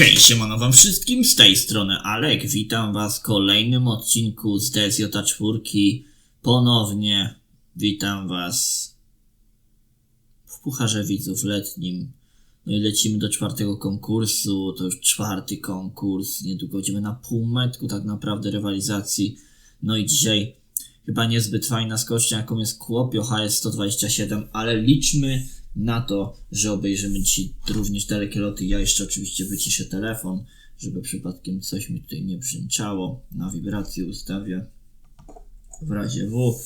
Hej, siemano wam wszystkim, z tej strony Alek, witam was w kolejnym odcinku z DSJ4. Ponownie witam was w Pucharze Widzów letnim. No i lecimy do czwartego konkursu, to już czwarty konkurs, niedługo będziemy na półmetku tak naprawdę rywalizacji. No i dzisiaj chyba niezbyt fajna skocznia, jaką jest Kłopio HS 127, ale liczmy na to, że obejrzymy dzisiaj również dalekie loty. Ja jeszcze oczywiście wyciszę telefon, żeby przypadkiem coś mi tutaj nie brzęczało. Na wibrację ustawię w razie W.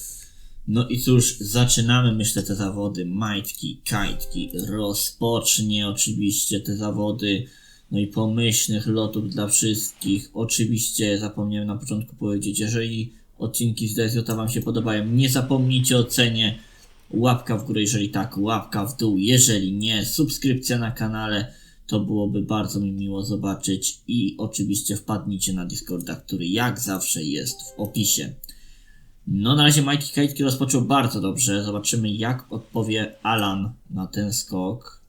No i cóż, zaczynamy myślę te zawody. Majtki, kajtki. Rozpocznie oczywiście te zawody. No i pomyślnych lotów dla wszystkich. Oczywiście zapomniałem na początku powiedzieć, jeżeli odcinki z DSJ Wam się podobają, nie zapomnijcie o cenie. Łapka w górę, jeżeli tak, łapka w dół, jeżeli nie, subskrypcja na kanale, to byłoby bardzo mi miło zobaczyć i oczywiście wpadnijcie na Discorda, który jak zawsze jest w opisie. No na razie Mikey Kajtki rozpoczął bardzo dobrze, zobaczymy jak odpowie Alan na ten skok.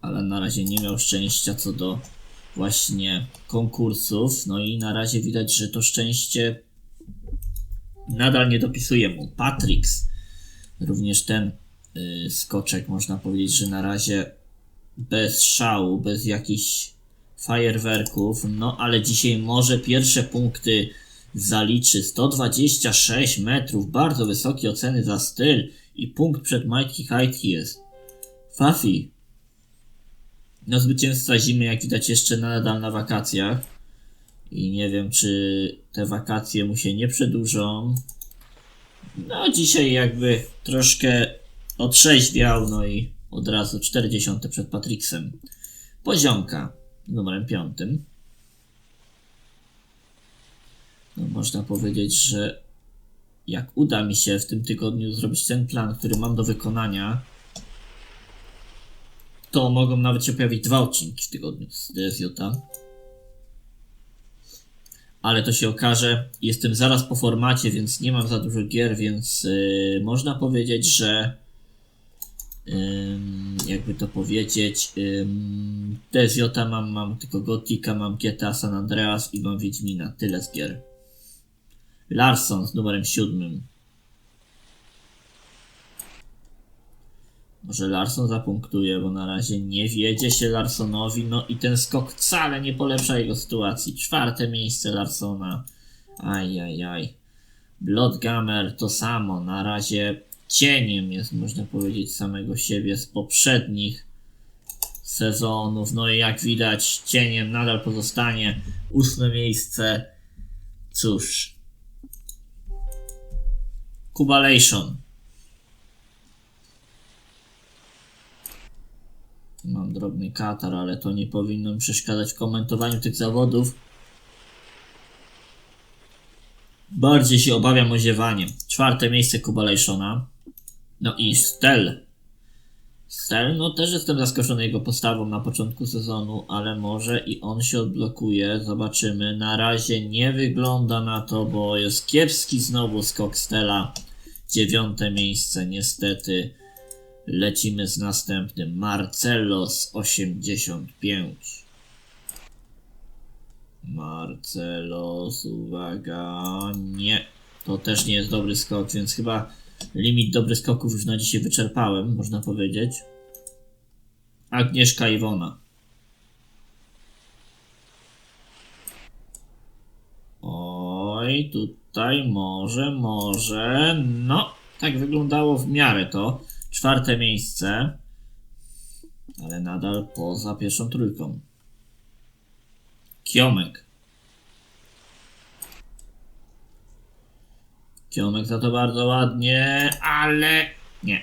Alan na razie nie miał szczęścia co do właśnie konkursów, no i na razie widać, że to szczęście nadal nie dopisuje mu. Patrix Również ten y, skoczek można powiedzieć, że na razie bez szału, bez jakichś fajerwerków, no ale dzisiaj może pierwsze punkty zaliczy 126 metrów, bardzo wysokie oceny za styl i punkt przed Mikey Heitki jest. Fafi. No zwycięzca zimy jak widać jeszcze nadal na wakacjach i nie wiem czy te wakacje mu się nie przedłużą. No dzisiaj jakby troszkę otrzeźwiał, no i od razu 40 przed Patricksem. Poziomka numerem 5. No można powiedzieć, że jak uda mi się w tym tygodniu zrobić ten plan, który mam do wykonania, to mogą nawet się pojawić dwa odcinki w tygodniu z DSJ ale to się okaże. Jestem zaraz po formacie, więc nie mam za dużo gier, więc yy, można powiedzieć, że jakby to powiedzieć, yy, DSJ mam, mam tylko Gotika, mam GTA San Andreas i mam Wiedźmina. Tyle z gier. Larson z numerem siódmym. Może Larson zapunktuje, bo na razie nie wiedzie się Larsonowi. No i ten skok wcale nie polepsza jego sytuacji. Czwarte miejsce Larsona. Ajajaj. Bloodgamer to samo. Na razie cieniem jest, można powiedzieć, samego siebie z poprzednich sezonów. No i jak widać, cieniem nadal pozostanie. Ósme miejsce. Cóż. Kubalation. Mam drobny katar, ale to nie powinno mi przeszkadzać w komentowaniu tych zawodów. Bardziej się obawiam o ziewanie. Czwarte miejsce Kubalejszona. No i Stel. Stel, no też jestem zaskoczony jego postawą na początku sezonu, ale może i on się odblokuje. Zobaczymy. Na razie nie wygląda na to, bo jest kiepski znowu skok Stela. Dziewiąte miejsce niestety. Lecimy z następnym. Marcelos 85. Marcelos, uwaga. Nie. To też nie jest dobry skok, więc chyba limit dobrych skoków już na dzisiaj wyczerpałem, można powiedzieć. Agnieszka Iwona. Oj, tutaj może, może. No, tak wyglądało w miarę to. Czwarte miejsce, ale nadal poza pierwszą trójką. Kiomek. Kiomek za to bardzo ładnie, ale nie.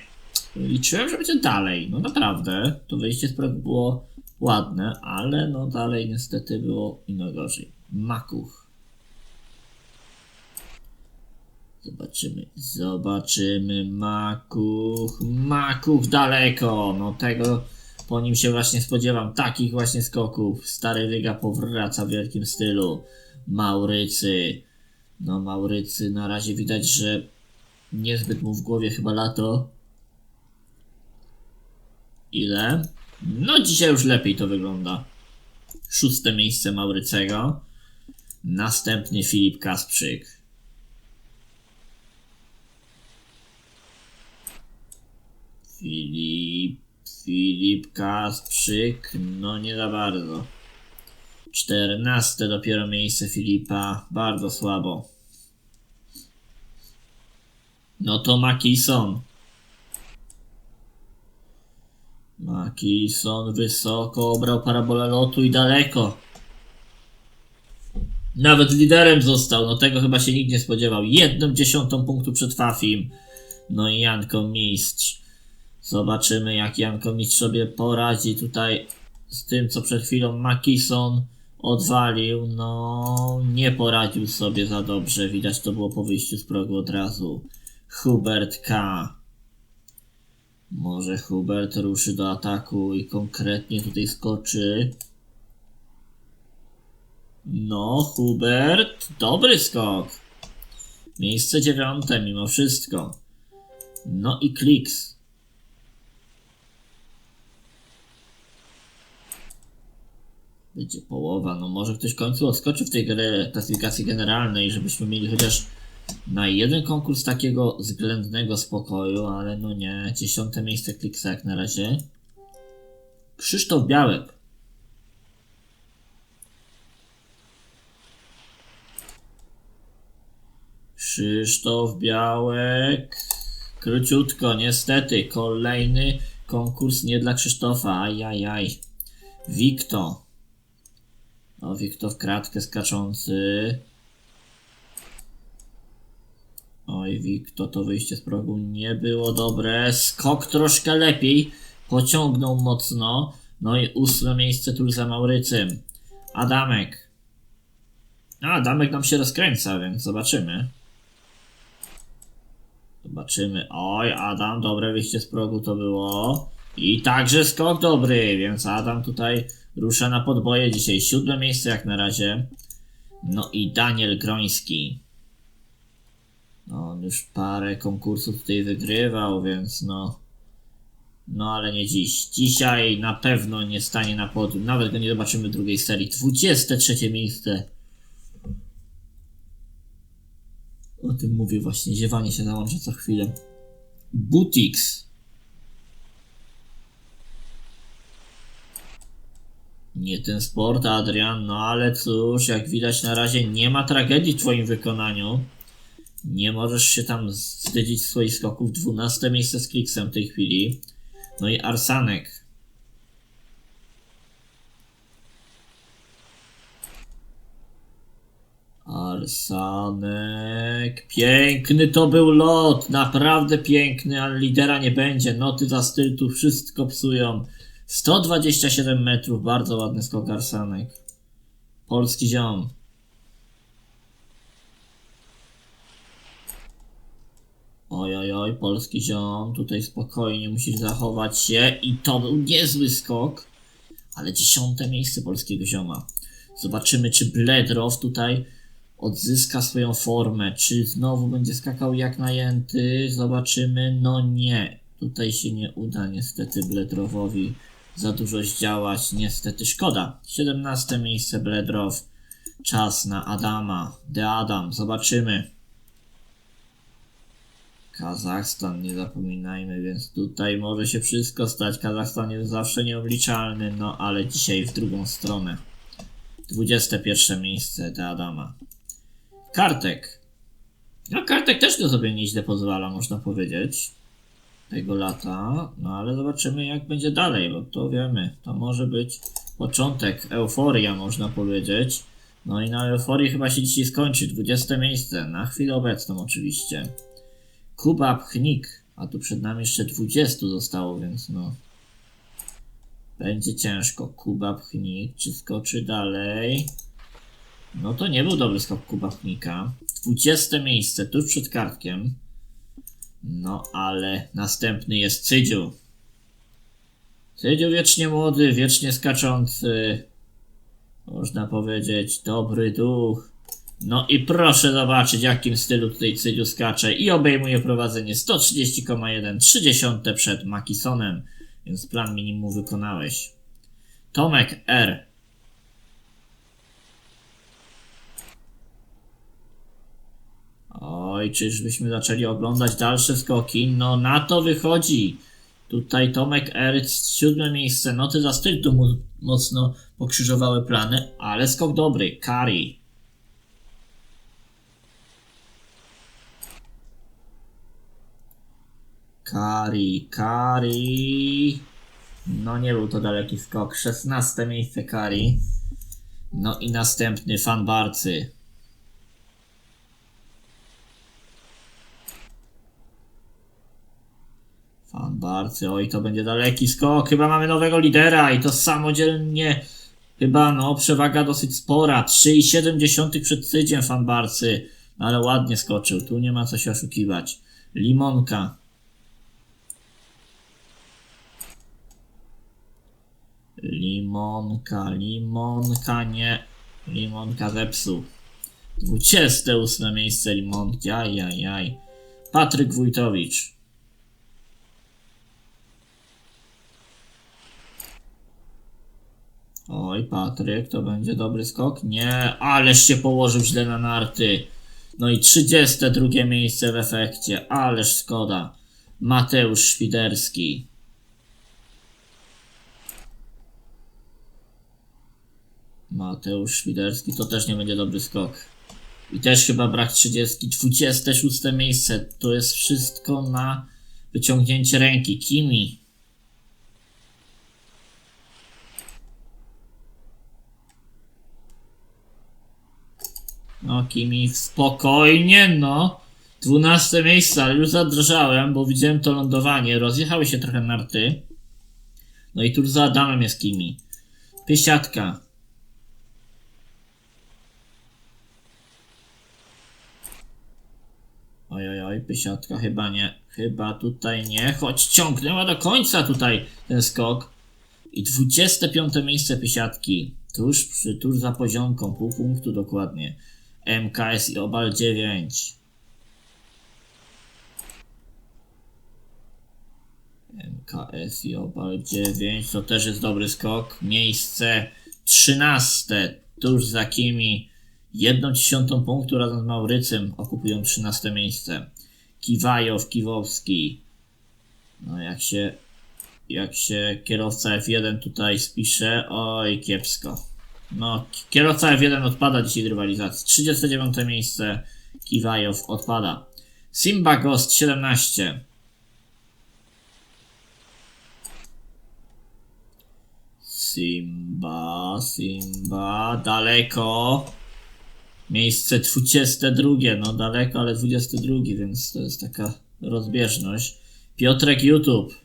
Liczyłem, że będzie dalej. No naprawdę, to wyjście z było ładne, ale no dalej niestety było inno gorzej. Makuch. Zobaczymy, zobaczymy. Makuch, Makuch daleko. No tego po nim się właśnie spodziewam. Takich właśnie skoków. Stary Wyga powraca w wielkim stylu. Maurycy. No Maurycy na razie widać, że niezbyt mu w głowie chyba lato. Ile? No dzisiaj już lepiej to wygląda. Szóste miejsce Maurycego. Następny Filip Kasprzyk. Filip, Filip Kasprzyk, no nie za bardzo. Czternaste dopiero miejsce Filipa, bardzo słabo. No to Makison. Makison wysoko obrał parabolę lotu i daleko. Nawet liderem został, no tego chyba się nikt nie spodziewał. Jedną dziesiątą punktu przed Fafim. No i Janko Mistrz. Zobaczymy jak Janko Mistrz sobie poradzi tutaj z tym co przed chwilą Makison odwalił. No nie poradził sobie za dobrze. Widać to było po wyjściu z progu od razu. Hubert K. Może Hubert ruszy do ataku i konkretnie tutaj skoczy. No, Hubert, dobry skok. Miejsce dziewiąte mimo wszystko. No i Kliks. Będzie połowa, no może ktoś w końcu odskoczy w tej klasyfikacji generalnej, żebyśmy mieli chociaż na jeden konkurs takiego względnego spokoju, ale no nie, dziesiąte miejsce Kliksa jak na razie. Krzysztof Białek. Krzysztof Białek. Króciutko, niestety. Kolejny konkurs nie dla Krzysztofa. Ajajaj. Wikto. O, Wikto w kratkę skaczący. Oj, Wikto, to wyjście z progu nie było dobre. Skok troszkę lepiej. Pociągnął mocno. No i ósme miejsce tu za Maurycym. Adamek. A, Adamek nam się rozkręca, więc zobaczymy. Zobaczymy. Oj, Adam, dobre wyjście z progu to było. I także skok dobry, więc Adam tutaj rusza na podboje dzisiaj. Siódme miejsce jak na razie. No i Daniel Groński. No, on już parę konkursów tutaj wygrywał, więc no. No ale nie dziś. Dzisiaj na pewno nie stanie na podium. Nawet go nie zobaczymy w drugiej serii. 23 miejsce. O tym mówię właśnie. Ziewanie się załącza co chwilę. Butix. Nie ten sport, Adrian, no ale cóż, jak widać na razie nie ma tragedii w twoim wykonaniu. Nie możesz się tam wstydzić swoich skoków. 12 miejsce z Kliksem w tej chwili. No i Arsanek. Arsanek. Piękny to był lot. Naprawdę piękny, ale lidera nie będzie. Noty za styl tu wszystko psują. 127 metrów. Bardzo ładny skok Arsanek. Polski ziom. Oj, oj, oj, polski ziom, tutaj spokojnie musisz zachować się i to był niezły skok, ale dziesiąte miejsce polskiego zioma. Zobaczymy, czy Bledrow tutaj odzyska swoją formę, czy znowu będzie skakał jak najęty, zobaczymy, no nie, tutaj się nie uda niestety Bledrowowi za dużo zdziałać, niestety szkoda. 17 miejsce Bledrow, czas na Adama, The Adam, zobaczymy. Kazachstan, nie zapominajmy, więc tutaj może się wszystko stać. Kazachstan jest zawsze nieobliczalny, no ale dzisiaj w drugą stronę. 21 miejsce dla Adama. Kartek. No Kartek też to sobie nieźle pozwala, można powiedzieć. Tego lata. No ale zobaczymy jak będzie dalej, bo to wiemy. To może być początek, euforia można powiedzieć. No i na euforii chyba się dzisiaj skończy. 20 miejsce, na chwilę obecną oczywiście. Kuba Pchnik, a tu przed nami jeszcze 20 zostało, więc no. Będzie ciężko. Kuba Pchnik, czy skoczy dalej? No to nie był dobry skok Kuba Pchnika. 20 miejsce, tuż przed kartkiem. No ale następny jest Cydziu. Cydziu wiecznie młody, wiecznie skaczący. Można powiedzieć, dobry duch. No i proszę zobaczyć, jakim stylu tutaj Cydziu skacze i obejmuje prowadzenie 130,1, 30 przed Makisonem, więc plan minimum wykonałeś. Tomek R. Oj, czyżbyśmy zaczęli oglądać dalsze skoki? No na to wychodzi. Tutaj Tomek Erc, siódme miejsce. Noty za styl mu mocno pokrzyżowały plany, ale skok dobry. Kari. Kari, Kari. No nie był to daleki skok. 16 miejsce Kari. No i następny fan Barcy. Fan Barcy, oj to będzie daleki skok. Chyba mamy nowego lidera i to samodzielnie. Chyba no, przewaga dosyć spora. 3,7 przed tydziem fan Barcy. No, ale ładnie skoczył, tu nie ma co się oszukiwać. Limonka. Limonka, limonka, nie. Limonka zepsuł. 28 miejsce limonki, ajajaj. Patryk Wójtowicz. Oj, Patryk, to będzie dobry skok? Nie, ależ się położył źle na narty. No i 32 miejsce w efekcie, ależ szkoda. Mateusz Świderski. Mateusz Świderski to też nie będzie dobry skok. I też chyba brak 30. 26 miejsce. To jest wszystko na wyciągnięcie ręki. Kimi. No, Kimi, spokojnie, no. 12 miejsce, ale już zadrżałem, bo widziałem to lądowanie. Rozjechały się trochę narty. No i tu za Adamem jest Kimi. Piesiatka. Oj, oj, oj, pysiatka, chyba nie. Chyba tutaj nie, choć ciągnęła do końca tutaj ten skok. I 25 miejsce pysiatki. Tuż, przy, tuż za poziomką, pół punktu dokładnie. MKS i Obal 9. MKS i Obal 9 to też jest dobry skok. Miejsce 13. Tuż za Kimi. Jedną dziesiątą punktu razem z Maurycym okupują 13 miejsce. Kiwajow, Kiwowski. No jak się, jak się kierowca F1 tutaj spisze, oj kiepsko. No, kierowca F1 odpada dzisiaj z rywalizacji. 39 miejsce Kiwajow odpada. Simba Ghost 17. Simba, Simba, daleko. Miejsce 22, no daleko, ale 22, więc to jest taka rozbieżność. Piotrek YouTube.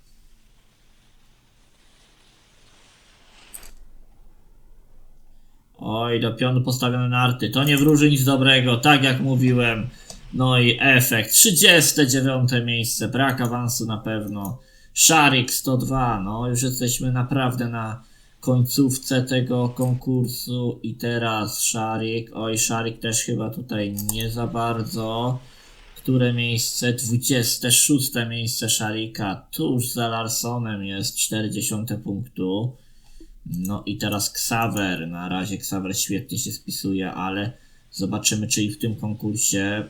Oj, do pionu postawione narty. To nie wróży nic dobrego, tak jak mówiłem. No i efekt. 39 miejsce, brak awansu na pewno. Szarik 102, no już jesteśmy naprawdę na końcówce tego konkursu i teraz Szarik, oj Szarik też chyba tutaj nie za bardzo. Które miejsce? 26 miejsce Szarika, tuż za Larsonem jest 40 punktu. No i teraz Xaver, na razie Xaver świetnie się spisuje, ale zobaczymy czy i w tym konkursie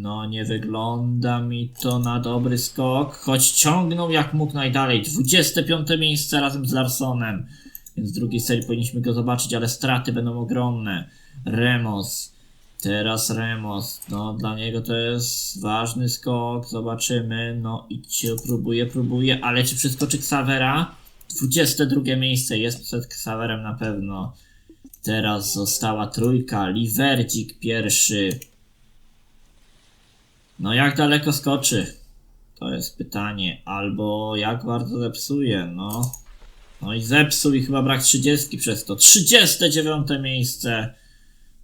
no, nie wygląda mi to na dobry skok, choć ciągnął jak mógł najdalej. 25 miejsce razem z Larsonem, więc w drugiej serii powinniśmy go zobaczyć, ale straty będą ogromne. Remos, teraz Remos, no dla niego to jest ważny skok, zobaczymy. No i cię próbuje, próbuje, ale czy przeskoczy Xavera? 22 miejsce jest przed Xaverem na pewno. Teraz została trójka, Liverdzik pierwszy. No jak daleko skoczy? To jest pytanie. Albo jak bardzo zepsuje, no. No i zepsuł i chyba brak 30 przez to. 39 miejsce.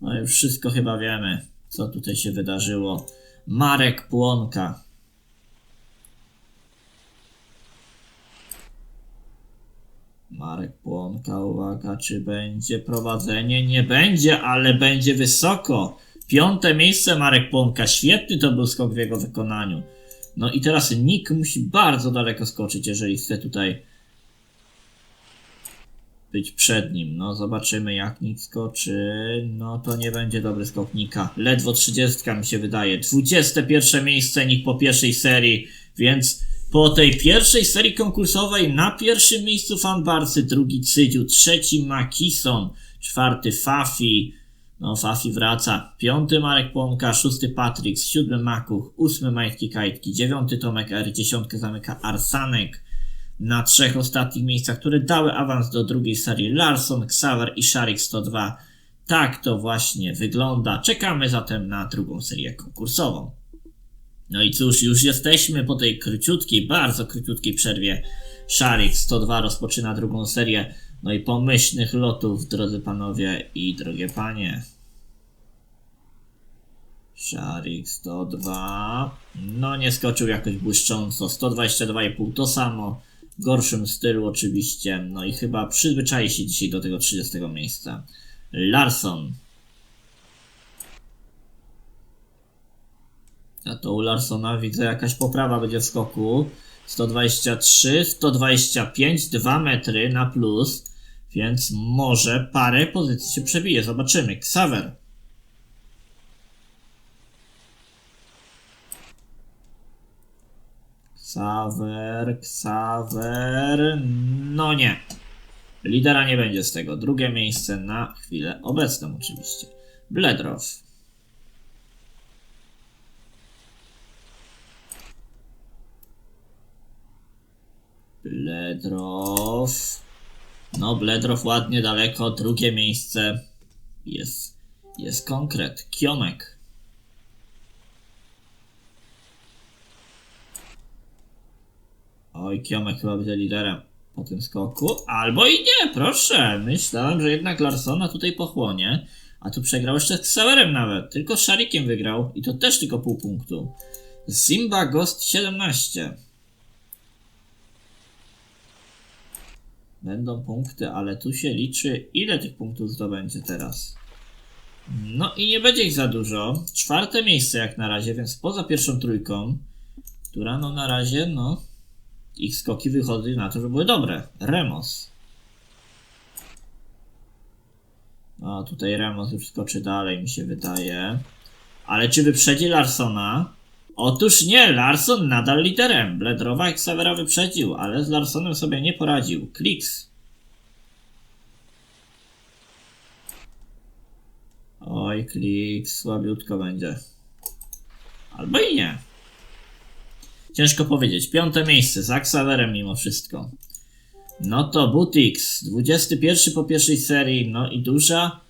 No już wszystko chyba wiemy, co tutaj się wydarzyło. Marek Płonka. Marek Płonka, uwaga, czy będzie prowadzenie? Nie będzie, ale będzie wysoko. Piąte miejsce Marek Płonka. Świetny to był skok w jego wykonaniu. No i teraz Nick musi bardzo daleko skoczyć, jeżeli chce tutaj być przed nim. No zobaczymy jak nisko, czy no to nie będzie dobry skoknika. Ledwo 30 mi się wydaje. 21 miejsce Nik po pierwszej serii, więc po tej pierwszej serii konkursowej na pierwszym miejscu Fanbarcy, drugi Cydziu, trzeci Makison, czwarty Fafi, no Fafi wraca, piąty Marek Płonka, szósty Patrix, siódmy Makuch, ósmy Majtki Kajtki, dziewiąty Tomek R, dziesiątkę zamyka Arsanek. Na trzech ostatnich miejscach, które dały awans do drugiej serii Larson, Xaver i Sharik 102. Tak to właśnie wygląda. Czekamy zatem na drugą serię konkursową. No i cóż, już jesteśmy po tej króciutkiej, bardzo króciutkiej przerwie. Sharik 102 rozpoczyna drugą serię. No i pomyślnych lotów, drodzy panowie i drogie panie. Sharik 102. No nie skoczył jakoś błyszcząco. 122,5 to samo. Gorszym stylu oczywiście. No i chyba przyzwyczai się dzisiaj do tego 30 miejsca. Larson. A to u Larsona widzę jakaś poprawa będzie w skoku. 123, 125, 2 metry na plus. Więc może parę pozycji się przebije. Zobaczymy. Xaver. Xaver, Xaver. No nie. Lidera nie będzie z tego. Drugie miejsce na chwilę obecną oczywiście. Bledrow. Bledrow. No, Bledrow ładnie daleko. Drugie miejsce jest, jest konkret. Kiomek. Oj, Kiomek chyba będzie liderem po tym skoku. Albo i nie, proszę. Myślałem, że jednak Larsona tutaj pochłonie. A tu przegrał jeszcze z Xaverem nawet. Tylko z Sharikiem wygrał. I to też tylko pół punktu. Simba Ghost 17. Będą punkty, ale tu się liczy, ile tych punktów zdobędzie teraz. No i nie będzie ich za dużo. Czwarte miejsce jak na razie, więc poza pierwszą trójką, która no na razie, no, ich skoki wychodzą na to, że były dobre. Remos. No tutaj Remos już skoczy dalej, mi się wydaje. Ale czy wyprzedzi Larsona? Otóż nie, Larson nadal liderem. Bledrowa Xavera wyprzedził, ale z Larsonem sobie nie poradził. Kliks. Oj, Kliks, słabiutko będzie. Albo i nie. Ciężko powiedzieć. Piąte miejsce za Xaverem mimo wszystko. No to Butix, 21 po pierwszej serii, no i duża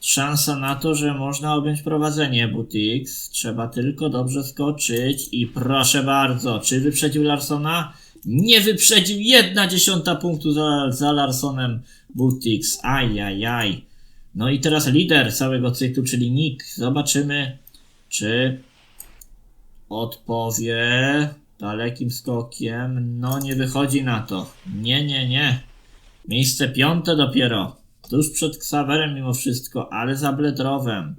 szansa na to, że można objąć prowadzenie Butix. Trzeba tylko dobrze skoczyć i proszę bardzo, czy wyprzedził Larsona? Nie wyprzedził jedna dziesiąta punktu za, za Larsonem Butix. Ajajaj. No i teraz lider całego cyklu, czyli Nick. Zobaczymy, czy odpowie dalekim skokiem. No nie wychodzi na to. Nie, nie, nie. Miejsce piąte dopiero. Tuż przed Ksawerem mimo wszystko, ale za Bledrowem.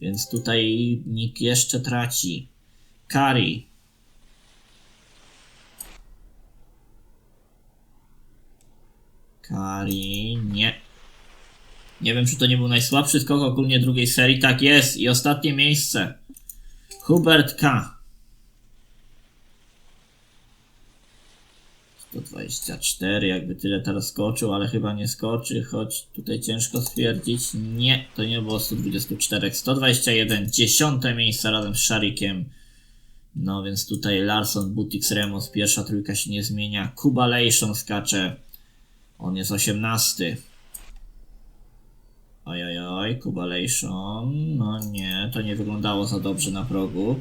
Więc tutaj nikt jeszcze traci. Kari. Kari, nie. Nie wiem, czy to nie był najsłabszy skok ogólnie drugiej serii. Tak jest. I ostatnie miejsce. Hubert K. 124, jakby tyle teraz skoczył, ale chyba nie skoczy, choć tutaj ciężko stwierdzić. Nie, to nie było 124, 121, dziesiąte miejsce razem z Sharikiem. No więc tutaj Larson, Butix, Remos, pierwsza trójka się nie zmienia. Kubalation skacze. On jest 18. Oj, oj, oj, Kubalation. No nie, to nie wyglądało za dobrze na progu.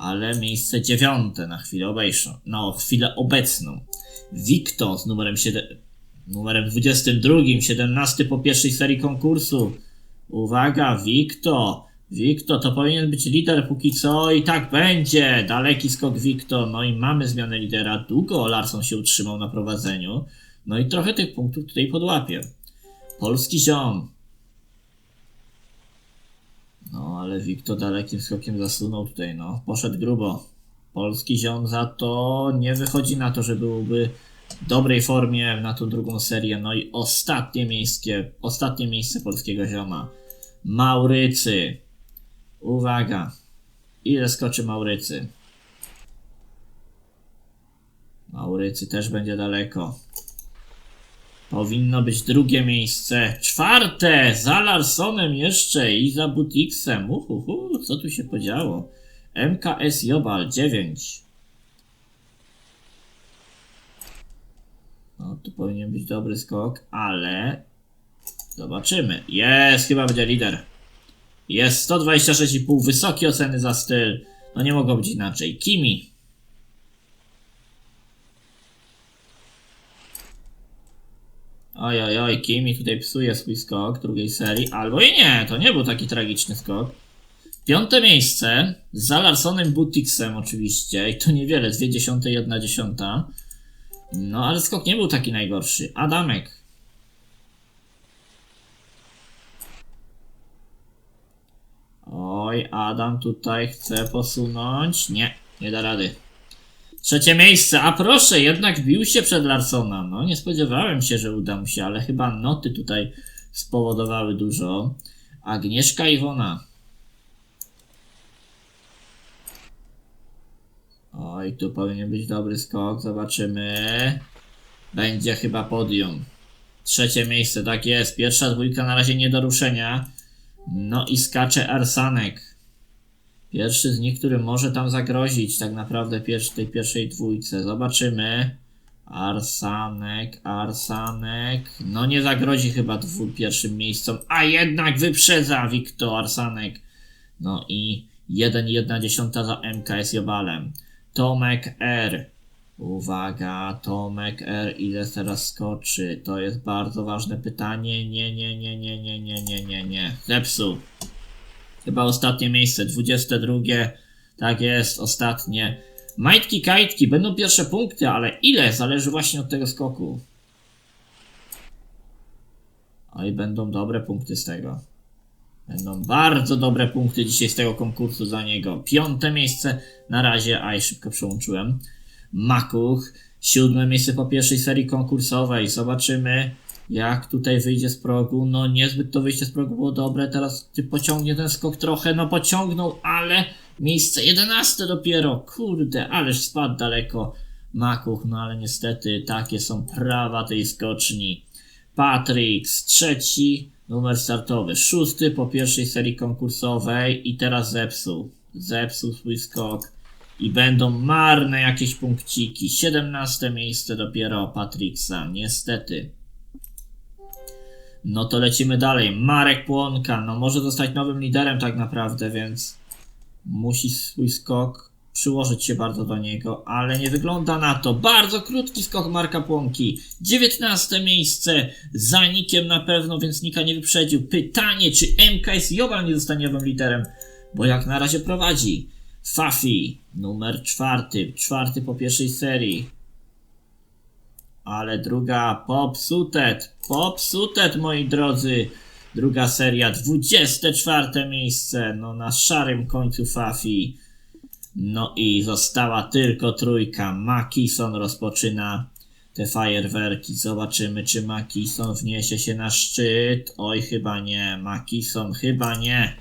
Ale miejsce dziewiąte na chwilę obejrzą. No, chwilę obecną. Victo z numerem, 7, numerem 22, 17 po pierwszej serii konkursu. Uwaga, Victo. Victo to powinien być lider póki co i tak będzie. Daleki skok Victo. No i mamy zmianę lidera. Długo Larson się utrzymał na prowadzeniu. No i trochę tych punktów tutaj podłapie. Polski ziom. No ale Victo dalekim skokiem zasunął tutaj, no. Poszedł grubo. Polski ziom za to nie wychodzi na to, że byłby dobrej formie na tą drugą serię. No i ostatnie miejsce, ostatnie miejsce polskiego zioma. Maurycy. Uwaga. Ile skoczy Maurycy? Maurycy też będzie daleko. Powinno być drugie miejsce. Czwarte! Za Larsonem jeszcze i za Butiksem. Uhuhu, co tu się podziało? MKS Jobal 9. No, tu powinien być dobry skok, ale zobaczymy. Jest, chyba będzie lider. Jest 126,5, wysokie oceny za styl. No nie mogło być inaczej. Kimi. Oj, Kimi tutaj psuje swój skok drugiej serii, albo i nie, to nie był taki tragiczny skok. Piąte miejsce, za Larsonem Butiksem oczywiście, i to niewiele, dwie dziesiąte, jedna dziesiąta. No, ale skok nie był taki najgorszy. Adamek. Oj, Adam tutaj chce posunąć. Nie, nie da rady. Trzecie miejsce, a proszę, jednak bił się przed Larsona. No, nie spodziewałem się, że uda mu się, ale chyba noty tutaj spowodowały dużo. Agnieszka Iwona. Oj, tu powinien być dobry skok, zobaczymy. Będzie chyba podium. Trzecie miejsce, tak jest. Pierwsza dwójka na razie nie do ruszenia. No i skacze Arsanek. Pierwszy z nich, który może tam zagrozić tak naprawdę pierwszy, tej pierwszej dwójce. Zobaczymy. Arsanek, Arsanek. No nie zagrozi chyba dwóch pierwszym miejscom, a jednak wyprzedza Wiktor Arsanek. No i 1,1 za MKS Jobalem. Tomek R. Uwaga, Tomek R. Ile teraz skoczy? To jest bardzo ważne pytanie. Nie, nie, nie, nie, nie, nie, nie, nie, nie. Zepsuł. Chyba ostatnie miejsce, 22. Tak jest, ostatnie. Majtki, kajtki, będą pierwsze punkty, ale ile? Zależy właśnie od tego skoku. Oj, będą dobre punkty z tego. Będą bardzo dobre punkty dzisiaj z tego konkursu za niego. Piąte miejsce na razie, aj szybko przełączyłem. Makuch. Siódme miejsce po pierwszej serii konkursowej. Zobaczymy, jak tutaj wyjdzie z progu. No niezbyt to wyjście z progu było dobre. Teraz ty pociągnie ten skok trochę. No pociągnął, ale miejsce jedenaste dopiero. Kurde, ależ spadł daleko. Makuch, no ale niestety takie są prawa tej skoczni. Patrix, trzeci numer startowy. Szósty po pierwszej serii konkursowej i teraz zepsuł. Zepsuł swój skok i będą marne jakieś punkciki. 17 miejsce dopiero Patrixa, niestety. No to lecimy dalej. Marek Płonka, no może zostać nowym liderem tak naprawdę, więc musi swój skok przyłożyć się bardzo do niego, ale nie wygląda na to. Bardzo krótki skok Marka Płonki. 19 miejsce za Nikiem na pewno, więc Nika nie wyprzedził. Pytanie, czy MKS Jobal nie zostanie nowym liderem, bo jak na razie prowadzi. Fafi, numer czwarty, czwarty po pierwszej serii. Ale druga, popsutet, popsutet moi drodzy. Druga seria, 24 miejsce, no na szarym końcu Fafi. No i została tylko trójka. Makison rozpoczyna te fajerwerki. Zobaczymy, czy Makison wniesie się na szczyt. Oj, chyba nie. Makison, chyba nie.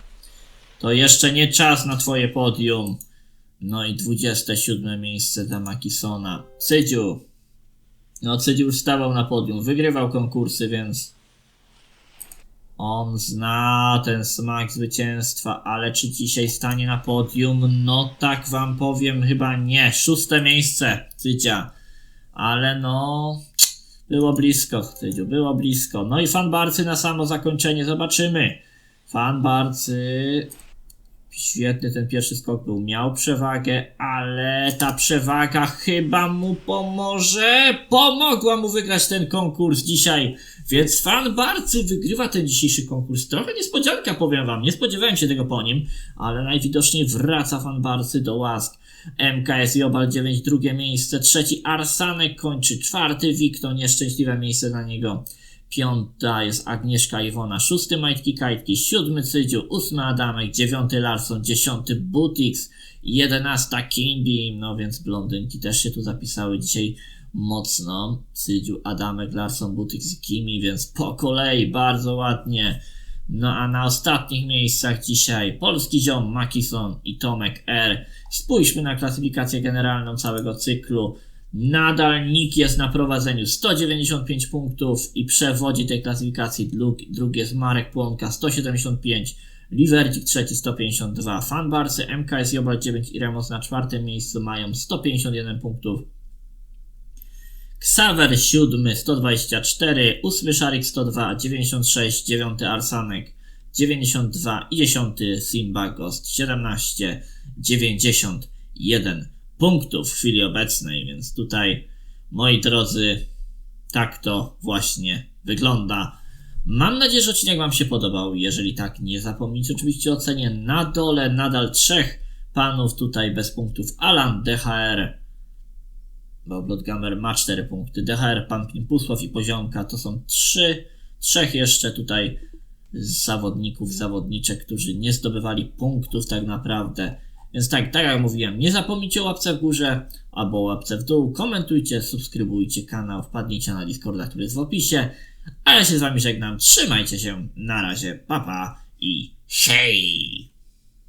To jeszcze nie czas na twoje podium. No i 27 miejsce dla Makisona. Cydziu. No, Cydziu już stawał na podium. Wygrywał konkursy, więc on zna ten smak zwycięstwa, ale czy dzisiaj stanie na podium? No tak wam powiem, chyba nie. Szóste miejsce, Cydzia. Ale no, było blisko, Cydziu, było blisko. No i fan Barcy na samo zakończenie, zobaczymy. Fan Barcy Świetny ten pierwszy skok był, miał przewagę, ale ta przewaga chyba mu pomoże. Pomogła mu wygrać ten konkurs dzisiaj, więc fan Barcy wygrywa ten dzisiejszy konkurs. Trochę niespodzianka, powiem wam, nie spodziewałem się tego po nim, ale najwidoczniej wraca fan Barcy do łask. MKS Jobal 9, drugie miejsce, trzeci Arsanek kończy, czwarty Wiktor, nieszczęśliwe miejsce dla niego. Piąta jest Agnieszka Iwona, szósty Majtki Kajtki, siódmy Cydziu, ósmy Adamek, dziewiąty Larson, dziesiąty Butix, jedenasta Kimbi, no więc blondynki też się tu zapisały dzisiaj mocno. Cydziu Adamek, Larson, Butik z Kimi, więc po kolei bardzo ładnie. No a na ostatnich miejscach dzisiaj Polski Ziom, Makison i Tomek R. Spójrzmy na klasyfikację generalną całego cyklu. Nadal Nick jest na prowadzeniu. 195 punktów i przewodzi tej klasyfikacji. Drugi, drugi jest Marek Płonka 175, Liwerdzik trzeci 152, Fanbarsy, MKS Jobal 9 i Remos na czwartym miejscu mają 151 punktów. Ksawer 7 124, 8 Szarik 102, 96, 9 Arsanek. 92 i 10 Simba Ghost 17, 91 punktów w chwili obecnej, więc tutaj moi drodzy tak to właśnie wygląda. Mam nadzieję, że odcinek Wam się podobał. Jeżeli tak, nie zapomnijcie oczywiście o. Na dole nadal trzech panów tutaj bez punktów. Alan, DHR, bo Bloodgamer ma 4 punkty. DHR, Pan Pimpusław i Poziomka to są trzy, trzech jeszcze tutaj zawodników, zawodniczek, którzy nie zdobywali punktów tak naprawdę. Więc tak, tak jak mówiłem, nie zapomnijcie o łapce w górze albo łapce w dół, komentujcie, subskrybujcie kanał, wpadnijcie na Discorda, który jest w opisie. A ja się z wami żegnam, trzymajcie się, na razie, papa pa i hej!